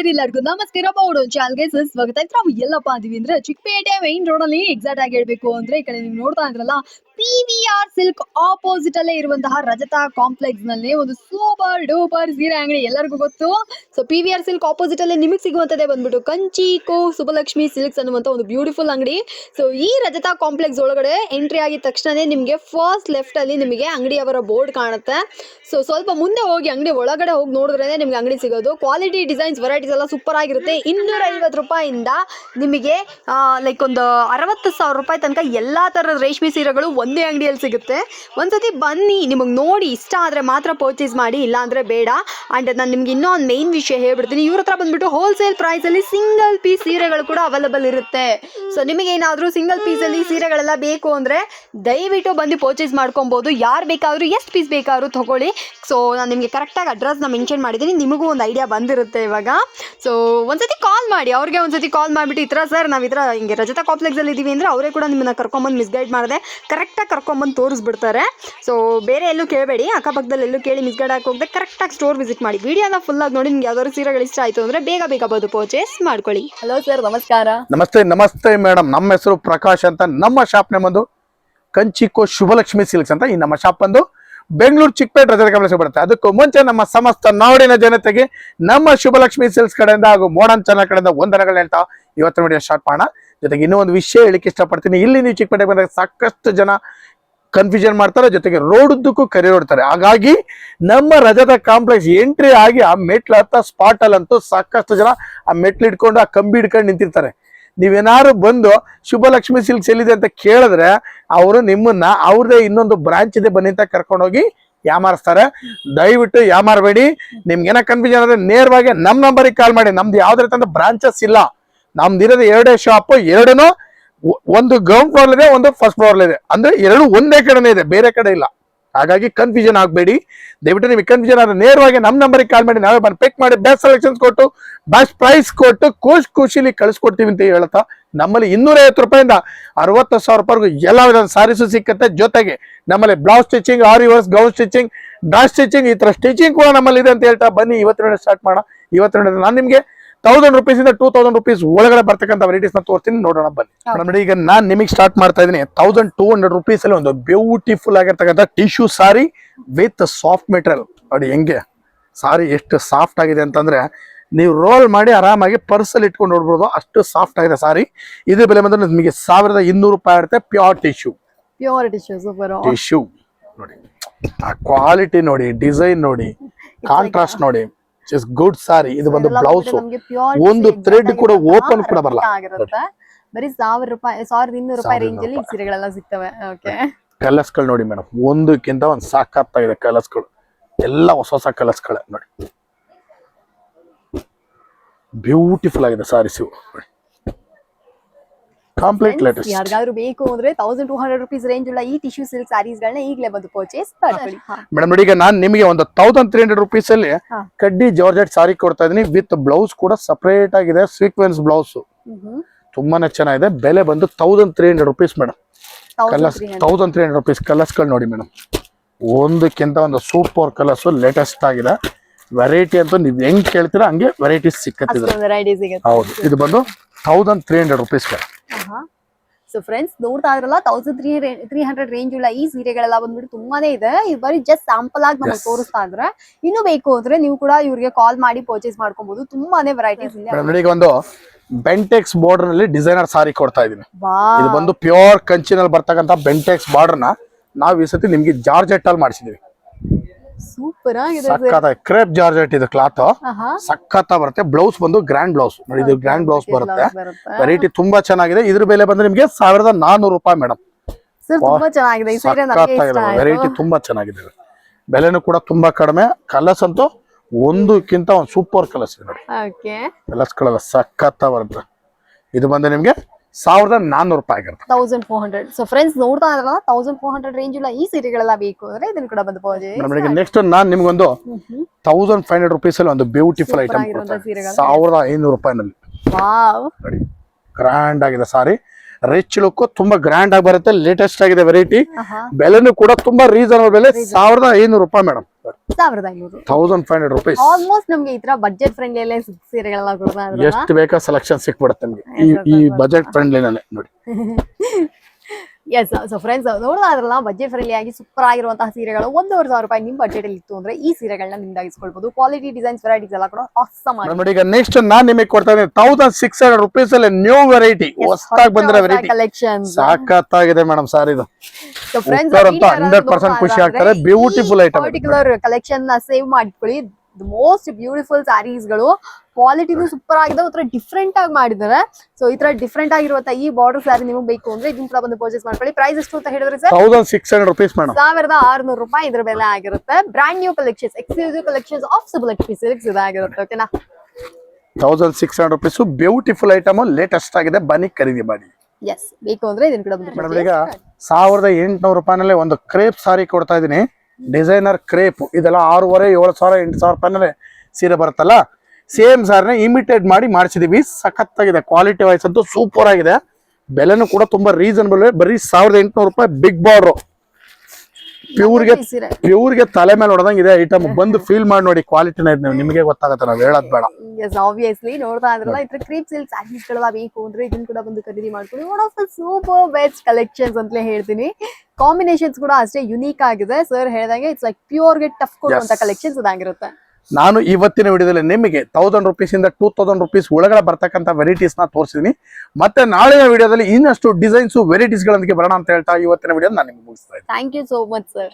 ಗೆಳೆಯರಿಲ್ಲರಿಗೂ ನಮಸ್ಕಾರ ಬೋರ್ಡು ಚಾಲ್ಗೆ ಸ್ವಾಗತ. ಇತ್ತು ನಾವು ಎಲ್ಲಪ್ಪ ಅದೀವಿ ಅಂದ್ರೆ ಚಿಕ್ಕಪೇಟೆ ಮೈನ್ ರೋಡ್ ಅಲ್ಲಿ ಎಕ್ಸಾಕ್ಟ್ ಆಗಿ ಹೇಳ್ಬೇಕು ಅಂದ್ರೆ ಈ ಕಡೆ ನೀವು ನೋಡ್ತಾ ಇದ್ರಲ್ಲ P V R silk opposite ಅಲ್ಲೇ ಇರುವಂತಹ ರಜತಾ ಕಾಂಪ್ಲೆಕ್ಸ್ನಲ್ಲಿ ಒಂದು ಸೂಪರ್ ಡೂಪರ್ ಸೀರೆ ಅಂಗಡಿ ಎಲ್ಲರಿಗೂ ಗೊತ್ತು. So P V R silk opposite ಅಲ್ಲೇ ನಿಮಗೆ ಸಿಗುವಂತದ್ದೇ ಬಂದ್ಬಿಟ್ಟು ಕಂಚಿ, ಕೋ ಸುಬಲಕ್ಷ್ಮಿ ಸಿಲ್ಕ್ಸ್ ಅನ್ನುವಂತ ಒಂದು ಬ್ಯೂಟಿಫುಲ್ ಅಂಗಡಿ. ಸೊ ಈ ರಜತಾ ಕಾಂಪ್ಲೆಕ್ಸ್ ಒಳಗಡೆ ಎಂಟ್ರಿ ಆಗಿದ ತಕ್ಷಣನೇ ನಿಮಗೆ ಫಸ್ಟ್ ಲೆಫ್ಟ್ ಅಲ್ಲಿ ನಿಮಗೆ ಅಂಗಡಿಯವರ ಬೋರ್ಡ್ ಕಾಣುತ್ತೆ. ಸೊ ಸ್ವಲ್ಪ ಮುಂದೆ ಹೋಗಿ ಅಂಗಡಿ ಒಳಗಡೆ ಹೋಗಿ ನೋಡಿದ್ರೆ ನಿಮ್ಗೆ ಅಂಗಡಿ ಸಿಗೋದು. ಕ್ವಾಲಿಟಿ ಡಿಸೈನ್ಸ್ ವೆರೈಟೀಸ್ ಎಲ್ಲ ಸೂಪರ್ ಆಗಿರುತ್ತೆ. ಇನ್ನೂರ ಐವತ್ತು ರೂಪಾಯಿಂದ ನಿಮಗೆ ಲೈಕ್ ಒಂದು ಅರವತ್ತು ಸಾವಿರ ರೂಪಾಯಿ ತನಕ ಎಲ್ಲಾ ತರದ ರೇಷ್ಮೆ ಸೀರೆಗಳು ಒಂದೇ ಅಂಗಡಿಯಲ್ಲಿ ಸಿಗುತ್ತೆ. ಒಂದ್ಸತಿ ಬನ್ನಿ, ನಿಮಗೆ ನೋಡಿ, ಇಷ್ಟ ಆದರೆ ಮಾತ್ರ ಪರ್ಚೇಸ್ ಮಾಡಿ, ಇಲ್ಲಾಂದರೆ ಬೇಡ. ಆ್ಯಂಡ್ ನಾನು ನಿಮ್ಗೆ ಇನ್ನೂ ಒಂದು ಮೇನ್ ವಿಷಯ ಹೇಳ್ಬಿಡ್ತೀನಿ. ಇವ್ರ ಹತ್ರ ಬಂದ್ಬಿಟ್ಟು ಹೋಲ್ಸೇಲ್ ಪ್ರೈಸಲ್ಲಿ ಸಿಂಗಲ್ ಪೀಸ್ ಸೀರೆಗಳು ಕೂಡ ಅವೈಲಬಲ್ ಇರುತ್ತೆ. ಸೊ ನಿಮಗೇನಾದರೂ ಸಿಂಗಲ್ ಪೀಸಲ್ಲಿ ಸೀರೆಗಳೆಲ್ಲ ಬೇಕು ಅಂದರೆ ದಯವಿಟ್ಟು ಬಂದು ಪರ್ಚೇಸ್ ಮಾಡ್ಕೊಬೋದು. ಯಾರು ಬೇಕಾದರೂ, ಎಷ್ಟು ಪೀಸ್ ಬೇಕಾದರೂ ತಗೊಳ್ಳಿ. ಸೊ ನಾನು ನಿಮಗೆ ಕರೆಕ್ಟಾಗಿ ಅಡ್ರೆಸ್ನ ಮೆನ್ಷನ್ ಮಾಡಿದ್ದೀನಿ. ನಿಮಗೂ ಒಂದು ಐಡಿಯಾ ಬಂದಿರುತ್ತೆ ಇವಾಗ. ಸೊ ಒಂದ್ಸತಿ ಕಾಲ್ ಮಾಡಿ. ಅವ್ರಿಗೆ ಒಂದ್ಸತಿ ಕಾಲ್ ಮಾಡಿಬಿಟ್ಟು ಈ ಥರ, ಸರ್, ನಾವು ಈ ಥರ ಹಿಂಗೆ ರಜತಾ ಕಾಂಪ್ಲೆಕ್ಸಲ್ಲಿ ಇದ್ದೀವಿ ಅಂದರೆ ಅವರೇ ಕೂಡ ನಿಮ್ಮನ್ನ ಕರ್ಕೊಂಬಂದು ಮಿಸ್ಗೈಡ್ ಮಾಡಿದೆ. ಕರೆಕ್ಟಾಗಿ ಕರ್ಕೊಂಬಂದು ತೋರಿಸ್ಬಿಡ್ತಾರೆ. ಸೊ ಬೇರೆ ಎಲ್ಲೂ ಕೇಳಬೇಡಿ. ಅಕ್ಕಪಕ್ಕದಲ್ಲಿ ಎಲ್ಲೂ ಕೇಳಿ ಮಿಸ್ ಹಾಕಿ ಹೋಗದೆ ಕರೆಕ್ಟಾಗಿ ಸ್ಟೋರ್ ವಿಸಿಟ್ ಮಾಡಿ. ವಿಡಿಯೋನ ಆಗಿ ನೋಡಿ ನಿಮ್ಗೆ ಯಾವ್ದಾದ್ರು ಸೀರೆಗಳು ಇಷ್ಟ ಆಯಿತು ಅಂದರೆ ಬೇಗ ಬೇಗ ಬಂದು ಪರ್ಚೇಸ್ ಮಾಡ್ಕೊಳ್ಳಿ. ಹಲೋ ಸರ್ ನಮಸ್ಕಾರ. ನಮಸ್ತೆ ನಮಸ್ತೆ ಮೇಡಮ್ ನಮ್ಮ ಹೆಸರು ಪ್ರಕಾಶ್ ಅಂತ. ನಮ್ಮ ಶಾಪ್ ಬಂದು ಕಂಚಿಕೋ ಶುಭಲಕ್ಷ್ಮಿ ಸಿಲ್ಕ್ಸ್ ಅಂತ ಈ ನಮ್ಮ ಶಾಪ್ ಬಂದು ಬೆಂಗಳೂರು ಚಿಕ್ಕಪೇಟೆ ರಜದ ಗಮನಿಸಿ ಬರುತ್ತೆ ಅದಕ್ಕೂ ಮುಂಚೆ ನಮ್ಮ ಸಮಸ್ತ ನಾಡಿನ ಜನತೆಗೆ ನಮ್ಮ ಶುಭಲಕ್ಷ್ಮಿ ಸಿಲ್ಕ್ಸ್ ಕಡೆಯಿಂದ ಹಾಗೂ ಮೋಡನ್ ಚಾನಲ್ ಕಡೆಯಿಂದ ವಂದನೆಗಳು ಹೇಳ್ತಾ ಇವತ್ತಿನ ವಿಡಿಯೋ ಸ್ಟಾರ್ಟ್ ಮಾಡೋಣ. ಜೊತೆಗೆ ಇನ್ನೂ ಒಂದು ವಿಷಯ ಹೇಳಿಕ್ಕೆ ಇಷ್ಟಪಡ್ತೀನಿ. ಇಲ್ಲಿ ನೀವು ಚಿಕ್ಕಪೇಟೆ ಬಂದಾಗ ಸಾಕಷ್ಟು ಜನ ಕನ್ಫ್ಯೂಷನ್ ಮಾಡ್ತಾರೆ, ಜೊತೆಗೆ ರೋಡ್ ಉದ್ದಕ್ಕೂ ಕರೆ ಹೊಡ್ತಾರೆ. ಹಾಗಾಗಿ ನಮ್ಮ ರಜದ ಕಾಂಪ್ಲೆಕ್ಸ್ ಎಂಟ್ರಿ ಆಗಿ ಆ ಮೆಟ್ಲು ಹತ್ತ ಸ್ಪಾಟ್ ಅಲ್ಲಂತೂ ಸಾಕಷ್ಟು ಜನ ಆ ಮೆಟ್ಲು ಇಟ್ಕೊಂಡು ಆ ಕಂಬಿ ಹಿಡ್ಕೊಂಡು ನಿಂತಿರ್ತಾರೆ. ನೀವೇನಾದ್ರು ಬಂದು ಶುಭಲಕ್ಷ್ಮಿ ಸಿಲ್ಕ್ಸ್ ಎಲ್ಲಿದೆ ಅಂತ ಕೇಳಿದ್ರೆ ಅವರು ನಿಮ್ಮನ್ನ ಅವ್ರದೇ ಇನ್ನೊಂದು ಬ್ರಾಂಚ್ ಇದೆ ಬನ್ನಿ ಅಂತ ಕರ್ಕೊಂಡೋಗಿ ಯಾಮಾರಿಸ್ತಾರೆ ದಯವಿಟ್ಟು ಯಾಮಾರಬೇಡಿ ನಿಮ್ಗೆ ಏನೋ ಕನ್ಫ್ಯೂಷನ್ ಆದ್ರೆ ನೇರವಾಗಿ ನಮ್ಮ ನಂಬರಿಗೆ ಕಾಲ್ ಮಾಡಿ. ನಮ್ದು ಯಾವ್ದು ರೀತಿ ಬ್ರಾಂಚಸ್ ಇಲ್ಲ. ನಮ್ದು ಇರೋದು ಎರಡೇ ಶಾಪ್ ಎರಡೂ ಒಂದು ಗ್ರೌಂಡ್ ಫ್ಲೋರ್ ಇದೆ ಒಂದು ಫಸ್ಟ್ ಫ್ಲೋರ್ ಇದೆ ಅಂದ್ರೆ ಎರಡು ಒಂದೇ ಕಡೆನೇ ಇದೆ, ಬೇರೆ ಕಡೆ ಇಲ್ಲ. ಹಾಗಾಗಿ ಕನ್ಫ್ಯೂಷನ್ ಆಗಬೇಡಿ. ದಯವಿಟ್ಟು ನಿಮಗೆ ಕನ್ಫ್ಯೂಷನ್ ಆದ್ರೆ ನೇರವಾಗಿ ನಮ್ಮ ನಂಬರಿಗೆ ಕಾಲ್ ಮಾಡಿ, ನಾವೇ ಬಂದು ಪಿಕ್ ಮಾಡಿ ಬೆಸ್ಟ್ ಸೆಲೆಕ್ಷನ್ಸ್ ಕೊಟ್ಟು ಬೆಸ್ಟ್ ಪ್ರೈಸ್ ಕೊಟ್ಟು ಖುಷಿ ಖುಷಿಲಿ ಕಳಿಸ್ಕೊಡ್ತೀವಿ ಅಂತ ಹೇಳ್ತಾ, ನಮ್ಮಲ್ಲಿ ಇನ್ನೂರ ಐವತ್ತು ರೂಪಾಯಿಂದ ಅರವತ್ತು ಸಾವಿರ ರೂಪಾಯಿಗೂ ಎಲ್ಲ ವಿಧದ ಸಾರೀಸು ಸಿಕ್ಕತ್ತೆ. ಜೊತೆಗೆ ನಮ್ಮಲ್ಲಿ blouse stitching or yours gown stitching draw stitching ಈ ತರ ಸ್ಟಿಚಿಂಗ್ ಕೂಡ ನಮ್ಮಲ್ಲಿ ಇದೆ ಅಂತ ಹೇಳ್ತಾ, ಬನ್ನಿ ಇವತ್ತಿನ ಸ್ಟಾರ್ಟ್ ಮಾಡೋಣ. ಇವತ್ತಿನ ನಾನು ನಿಮಗೆ ತೌಸಂಡ್ ರುಪೀಸ್ ಇಂದ ಟೂ ತೌಸಂಡ್ ರುಪೀಸ್ ಒಳಗಡೆ ಬರ್ತಕ್ಕಂಥ ವೆರೈಟೀಸ್ನ ತೋರಿಸ್ತೀನಿ. ನೋಡೋಣ ಬನ್ನಿ. ಮೇಡಮ್ ನೋಡಿ ಈಗ ನಾನು ನಿಮಗೆ ಸ್ಟಾರ್ಟ್ ಮಾಡ್ತಾ ಇದ್ದೀನಿ. ತೌಸಂಡ್ ಟೂ ಹಂಡ್ರೆಡ್ ರುಪೀಸ್ ಅಲ್ಲಿ ಒಂದು ಬ್ಯೂಟಿಫುಲ್ ಆಗಿರ್ತಕ್ಕಂಥ tissue sari with soft material ನೋಡಿ ಹೆಂಗೆ? ಸಾರಿ ಎಷ್ಟು ಸಾಫ್ಟ್ ಆಗಿದೆ ಅಂತಂದ್ರೆ ನೀವು ರೋಲ್ ಮಾಡಿ ಆರಾಮಾಗಿ ಪರ್ಸಲ್ಲಿ ಇಟ್ಕೊಂಡು ನೋಡ್ಬೋದು. ಅಷ್ಟು ಸಾಫ್ಟ್ ಆಗಿದೆ ಸಾರಿ ಇದ್ರ ಬೆಲೆ ಬಂದ್ರೆ ನಿಮಗೆ ಸಾವಿರದ ಇನ್ನೂರು ರೂಪಾಯಿ ಇರುತ್ತೆ pure tissue pure tissue tissue ನೋಡಿ. ಆ ಕ್ವಾಲಿಟಿ ನೋಡಿ ಡಿಸೈನ್ ನೋಡಿ ಕಾಂಟ್ರಾಸ್ಟ್ ನೋಡಿ. ಗುಡ್ ಸಾರಿ ಇದು ಬಂದು ಬ್ಲೌಸ್ ಒಂದು ಥ್ರೆಡ್ ಕೂಡ ಓಪನ್ ಕೂಡ ಬರಲ್ಲ. ಬರೀ ಸಾವಿರ ರೂಪಾಯಿ ಸಾವಿರದ ಇನ್ನೂರು ರೂಪಾಯಿ ರೇಂಜ್ ಅಲ್ಲಿ ಸೀರೆಗಳೆಲ್ಲ ಸಿಗ್ತವೆ. ಓಕೆ ಕಲರ್ಸ್ಗಳು ನೋಡಿ ಮೇಡಮ್ ಒಂದಕ್ಕಿಂತ ಒಂದು ಸಾಕಾಗ್ತಾ ಕಲರ್ಸ್ಗಳು ಎಲ್ಲ ಹೊಸ ಹೊಸ ಕಲರ್ಸ್ಗಳೇ ನೋಡಿ. ಬ್ಯೂಟಿಫುಲ್ ಆಗಿದೆ ಸಾರೀಸ್ ಇವು. ಕಂಪ್ಲೀಟ್ ಲೇಟೆಸ್ಟ್ ಯಾರಿಗಾದ್ರೂ ಬೇಕು ಅಂದ್ರೆ thousand two hundred rupees range ಉಳ್ಳ ಈ ಟಿಶ್ಯೂ ಸಿಲ್ಕ್ ಸ್ಯಾರೀಸ್ ಗಳನ್ನ ಈಗಲೇ ಬಂದು ಪರ್ಚೇಸ್ ಮಾಡ್ಕೊಳ್ಳಿ ಮೇಡಮ್ ನೋಡಿ ಈಗ ನಾನು ನಿಮಗೆ ಒಂದು ತೌಸಂಡ್ ತ್ರೀ ಹಂಡ್ರೆಡ್ ರುಪೀಸ್ ಅಲ್ಲಿ ಕಡ್ಡಿ ಜಾರ್ಜೆಟ್ ಸಾರಿ ಕೊಡ್ತಾ ಇದೀನಿ. ವಿತ್ ಬ್ಲೌಸ್ ಕೂಡ ಸಪರೇಟ್ ಆಗಿದೆ ಸೀಕ್ವೆನ್ಸ್ ಬ್ಲೌಸ್ ತುಂಬಾನೇ ಚೆನ್ನಾಗಿದೆ. ಬೆಲೆ ಬಂದು thousand three hundred rupees madam colours thousand three hundred rupees ಕಲರ್ಸ್ಗಳು ನೋಡಿ ಮೇಡಮ್ ಒಂದಕ್ಕಿಂತ ಒಂದು ಸೂಪರ್ ಕಲರ್ಸ್ ಲೇಟೆಸ್ಟ್ ಆಗಿದೆ. ವೆರೈಟಿ ಅಂತ ನೀವು ಹೆಂಗ್ ಕೇಳ್ತೀರಾ ಹಂಗೆ ವೆರೈಟೀಸ್ ಸಿಕ್ಕತ್ತಿದೆ ಹೌದು. ಇದು ಬಂದು thousand three hundred rupees so friends ನೋಡ್ತಾ ಇದ್ರಲ್ಲ thousand three three hundred range ಉಳ್ಳ ಈ ಸೀರೆಗಳೆಲ್ಲ ಬಂದ್ಬಿಟ್ಟು ತುಂಬಾನೇ ಇದೆ. ಇದು ಬರೀ ಜಸ್ಟ್ ಸ್ಯಾಂಪಲ್ ಆಗಿ ನಮಗೆ ತೋರಿಸ್ತಾ ಇದ್ರೆ. ಇನ್ನು ಬೇಕು ಅಂದ್ರೆ ನೀವು ಕೂಡ ಇವ್ರಿಗೆ ಕಾಲ್ ಮಾಡಿ ಪರ್ಚೇಸ್ ಮಾಡ್ಕೊಬಹುದು ತುಂಬಾನೇ ವೆರೈಟೀಸ್ ಇದೆ ಒಂದು ಬೆಂಟೆಕ್ಸ್ ಬಾರ್ಡರ್ನಲ್ಲಿ ಡಿಸೈನರ್ ಸಾರಿ ಕೊಡ್ತಾ ಇದೀನಿ ಇದು ಬಂದು ಪ್ಯೂರ್ ಕಂಚಿನಲ್ಲಿ ಬರ್ತಕ್ಕಂತ ಬೆಂಟೆಕ್ಸ್ ಬಾರ್ಡರ್ನ ನಾವು ಈ ಸತಿ ನಿಮ್ಗೆ ಜಾರ್ಜೆಟ್ ಅಲ್ಲಿ ಮಾಡಿಸಿದೀವಿ. ಸೂಪರ್ ಆಗಿದೆ ಸಕ್ಕತ್ತ ಕ್ರೇಪ್ ಜಾರ್ಜೆಟ್ ಇದು ಕ್ಲಾತ್ ಸಕ್ಕತ್ತ ಸಖತ್ ಬರುತ್ತೆ. ಬ್ಲೌಸ್ ಬಂದು ಗ್ರ್ಯಾಂಡ್ ಬ್ಲೌಸ್ ನೋಡಿ ಇದು ಗ್ರ್ಯಾಂಡ್ ಬ್ಲೌಸ್ ಬರುತ್ತೆ. ವೆರೈಟಿ ತುಂಬಾ ಚೆನ್ನಾಗಿದೆ. ಇದ್ರ ಬೆಲೆ ಬಂದ್ರೆ ನಿಮಗೆ ಸಾವಿರದ ನಾನೂರು ರೂಪಾಯಿ ಮೇಡಮ್ ವೆರೈಟಿ ತುಂಬಾ ಚೆನ್ನಾಗಿದೆ. ಬೆಲೆನೂ ಕೂಡ ತುಂಬಾ ಕಡಿಮೆ. ಕಲರ್ಸ್ ಅಂತೂ ಒಂದಕ್ಕಿಂತ ಒಂದು ಸೂಪರ್ ಕಲರ್ಸ್ ಇದೆ ನೋಡಿ. ಕಲರ್ಸ್ ಸಖತ್ತ ಬರುತ್ತೆ. ಇದು ಬಂದು ನಿಮ್ಗೆ ಸಾವಿರದ ನಾನ್ನೂರು ರೂಪಾಯಿ ಆಗಿರುತ್ತೆ. Thousand four hundred so friends ನೋಡ್ತಾ ಇದ್ರಲ್ಲ ತೌಸಂಡ್ ಫೋರ್ ಹಂಡ್ರೆಡ್ ರೇಂಜ್ ಇಲ್ಲ ಈ ಸೀರೆಗಳೆಲ್ಲ ಬೇಕು ಅಂದ್ರೆ ಇದನ್ನ ಕೂಡ ಬಂದು ಪರ್ಚೇಸ್ ನೆಕ್ಸ್ಟ್ ನಾನು ನಿಮ್ಗೊಂದು ತೌಸಂಡ್ ಫೈವ್ ಹಂಡ್ರೆಡ್ ರುಪೀಸ್ ಅಲ್ಲಿ ಒಂದು ಬ್ಯೂಟಿಫುಲ್ ಐಟಮ್ ಸಾವಿರದ ಐನೂರು ರೂಪಾಯಿನಲ್ಲಿ. ವಾವ್ ಗ್ರ್ಯಾಂಡ್ ಆಗಿದೆ ಸಾರಿ. ರಿಚ್ ಲುಕ್ ತುಂಬಾ ಗ್ರ್ಯಾಂಡ್ ಆಗಿ ಬರುತ್ತೆ. ಲೇಟೆಸ್ಟ್ ಆಗಿದೆ ವೆರೈಟಿ ಬೆಲೆನು ಬೆಲೆನೂ ಕೂಡ ತುಂಬಾ ರೀಸನಬಲ್ ಬೆಲೆ. ಸಾವಿರದ ಐನೂರು ರೂಪಾಯಿ ಮೇಡಮ್. ಸಾವಿರದ ಐನೂರು thousand five hundred rupees almost ನಮ್ಗೆ ಈ ತರ ಬಜೆಟ್ ಫ್ರೆಂಡ್ಲಿ ಎಲ್ಲ ಸೀರೆಗಳೆಲ್ಲ ಕೊಡ್ತಾ ಎಷ್ಟು ಬೇಕಾ ಸೆಲೆಕ್ಷನ್ ಸಿಕ್ಬಿಡುತ್ತೆ ನಮಗೆ. ಈ. ಬಜೆಟ್ ಫ್ರೆಂಡ್ಲಿನೇ ನೋಡಿ. ಎಸ್ ಸೊ ಫ್ರೆಂಡ್ಸ್ ನೋಡ್ತಾ ಅದ್ರಲ್ಲ ಬಜೆಟ್ ಫ್ರೆಂಡ್ಲಿ ಆಗಿ ಸೂಪರ್ ಆಗಿರುವಂತಹ ಸೀರೆಗಳು. ಒಂದೂವರೆ ಸಾವಿರ ರೂಪಾಯಿ ನಿಮ್ಮ ಬಜೆಟ್ ಅಲ್ಲಿ ಇತ್ತು ಅಂದ್ರೆ ಈ ಸೀರೆಗಳನ್ನ ನಿಮ್ದಾಗಿಸ್ಕೊಳ್ಬಹುದು ಕ್ವಾಲಿಟಿ ಡಿಸೈನ್ಸ್ ವೆರೈಟೀಸ್ ಎಲ್ಲ ಕೂಡ ನೋಡಿ ಈಗ ನೆಕ್ಸ್ಟ್ ನಾನ್ ನಿಮಗೆ ಕೊಡ್ತಾ ಇದ್ದೀನಿ ತೌಸಂಡ್ ಸಿಕ್ಸ್ ಹಂಡ್ರೆಡ್ ರುಪೀಸ್ ಅಲ್ಲಿ ನ್ಯೂ ವೆರೈಟಿ ಹೊಸದಾಗಿ ಬಂದಿರೋ ವೆರೈಟಿ ಕಲೆಕ್ಷನ್ ಸಾಕತ್ತಾಗಿದೆ ಮೇಡಮ್ ಸಾರ್ ಇದು. ಸೊ ಫ್ರೆಂಡ್ಸ್ ಉತ್ತರಂತೂ 100% ಖುಷಿ ಆಗ್ತಾರೆ. ಬ್ಯೂಟಿಫುಲ್ ಐಟಮ್ ಪರ್ಟಿಕ್ಯುಲರ್ ಕಲೆಕ್ಷನ್ನ ಸೇವ್ ಮಾಡ್ಕೊಳ್ಳಿ. ಮೋಸ್ಟ್ ಬ್ಯೂಟಿಫುಲ್ ಸ್ಯಾರೀಸ್ಗಳು ಕ್ವಾಲಿಟಿನೂ ಸೂಪರ್ ಆಗಿದೆ. ಒಂಥರ ಡಿಫ್ರೆಂಟ್ ಆಗಿ ಮಾಡಿದ್ದಾರೆ. ಸೊ ಈ ತರ ಡಿಫ್ರೆಂಟ್ ಆಗಿರುವಂತ ಈ ಬಾರ್ಡರ್ ಸ್ಯಾರಿ ನಿಮಗೆ ಬೇಕು ಅಂದ್ರೆ ಇದನ್ನ ಕೂಡ ಬಂದು ಪರ್ಚೇಸ್ ಮಾಡ್ಕೊಳ್ಳಿ. ಪ್ರೈಸ್ ಎಷ್ಟು ಅಂತ ಹೇಳಿದ್ರೆ sir thousand six hundred rupees madam ಸಾವಿರದ ಆರ್ನೂರು ರೂಪಾಯಿ ಇದ್ರ ಬೆಲೆ ಆಗಿರುತ್ತೆ. Brand new collections exclusive collection of Subbalakshmi silks ಇದಾಗಿರುತ್ತೆ ಓಕೆನಾ thousand six hundred rupees beautiful item latest ಆಗಿದೆ. ಬನ್ನಿ ಖರೀದಿ ಮಾಡಿ. ಎಸ್ ಬೇಕು ಅಂದ್ರೆ ಇದನ್ನ ಕೂಡ ಬಂದು ಮೇಡಮ್ ಈಗ ಸಾವಿರದ ಎಂಟುನೂರು ರೂಪಾಯಿನಲ್ಲಿ ಒಂದು ಕ್ರೇಪ್ ಸಾರಿ ಕೊಡ್ತಾ ಇದೀನಿ ಡಿಸೈನರ್ ಕ್ರೇಪ್, ಇದೆಲ್ಲ ಆರೂವರೆ, ಏಳು ಸಾವಿರ, ಎಂಟು ಸಾವಿರ ರೂಪಾಯಿನಲ್ಲಿ ಸೀರೆ ಬರುತ್ತಲ್ಲ? ಸೇಮ್ ಸಾರಿನ ಇಮಿಟೇಟ್ ಮಾಡಿ ಮಾಡಿಸಿದೀವಿ. ಸಖತ್ತಾಗಿದೆ, ಕ್ವಾಲಿಟಿ ವೈಸ್ ಅಂತೂ ಸೂಪರ್ ಆಗಿದೆ. ಬೆಲೆನೂ ಕೂಡ ತುಂಬಾ ರೀಸನಬಲ್ ಬರೀ ಸಾವಿರದ ಎಂಟುನೂರು ರೂಪಾಯಿ ಬಿಗ್ ಬಾರ್ಡ್ರು ಪ್ಯೂರ್ಗೆ ಪ್ಯೂರ್ಗೆ ತಲೆ ಮೇಲೆ ಹೊಡೆದಂಗೆ ಇದೆ ಐಟಮ್ ಬಂದು ಫೀಲ್ ಮಾಡಿ ನೋಡಿ ಕ್ವಾಲಿಟಿನ ಇದೆ ನಿಮಗೆ ಗೊತ್ತಾಗುತ್ತೆ ನಾವು ಹೇಳೋದ್ ಬೇಡ. ಎಸ್ ಆಬ್ವಿಯಸ್ಲಿ ನೋಡ್ತಾ ಇದ್ರಲ್ಲ ಇದ್ರ ಕ್ರೀಪ್ ಸಿಲ್ಕ್ ಸ್ಯಾರೀಸ್ ಗಳೆಲ್ಲ ಬೇಕು ಅಂದ್ರೆ ಇದನ್ನ ಕೂಡ ಬಂದು ಖರೀದಿ ಮಾಡ್ಕೊಳ್ಳಿ. One of the super best collections ಅಂತಲೇ ಹೇಳ್ತೀನಿ. ಕಾಂಬಿನೇಷನ್ಸ್ ಕೂಡ ಅಷ್ಟೇ ಯುನೀಕ್ ಆಗಿದೆ. ಸರ್ ಹೇಳ್ದಂಗೆ ಇಟ್ಸ್ ಲೈಕ್ ಪ್ಯೂರ್ಗೆ ಟಫ್ ಕೊಡುವಂತ. ಕಲೆಕ್ಷನ್ಸ್ ಇದಾಗಿರುತ್ತೆ ನಾನು ಇವತ್ತಿನ ವಿಡಿಯೋದಲ್ಲಿ ನಿಮಗೆ ತೌಸಂಡ್ ರುಪೀಸಿಂದ ಟೂ ತೌಸಂಡ್ ರುಪೀಸ್ ಒಳಗಡೆ ಬರ್ತಕ್ಕಂಥ ವೆರೈಟೀಸ್ನ ತೋರಿಸಿದೀನಿ ಮತ್ತೆ ನಾಳಿನ ವಿಡಿಯೋದಲ್ಲಿ ಇನ್ನಷ್ಟು ಡಿಸೈನ್ಸ್ ವೆರೈಟೀಸ್ ಗಳೊಂದಿಗೆ ಬರೋಣ ಅಂತ ಹೇಳ್ತಾ ಇವತ್ತಿನ ವಿಡಿಯೋ ನಾನು ನಿಮ್ಗೆ ಮುಗಿಸ್ತಾ thank you so much sir